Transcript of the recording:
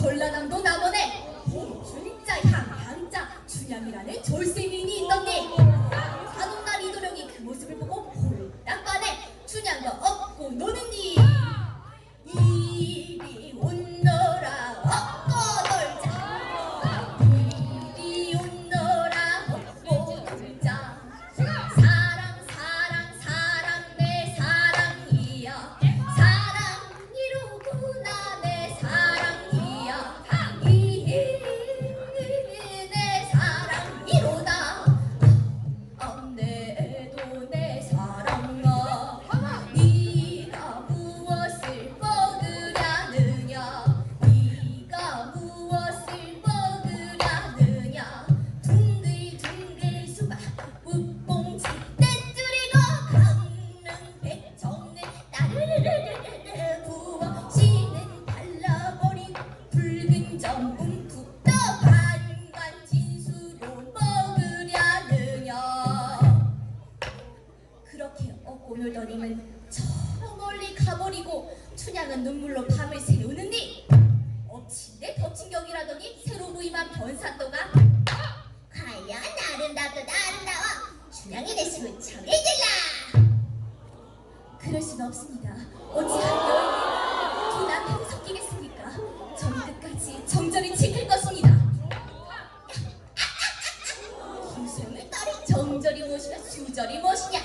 전라남도 남원에 홍준자 향향자 춘향이라는 졸세민이 있던데 오늘 너님은 저 멀리 가버리고 춘향은 눈물로 밤을 새우느니? 엎친데 덮친 격이라더니 새로 부임한 변산도가? 과연 아름답도다 아름다워 춘향이 되시면 정해질라! 그럴 순 없습니다. 어찌한 여인이 두 남편 섞이겠습니까? 저는 끝까지 정절히 지킬 것입니다. 아, 아, 아, 김수영을 딸이 정절이 무엇이냐 수절이 무엇이냐?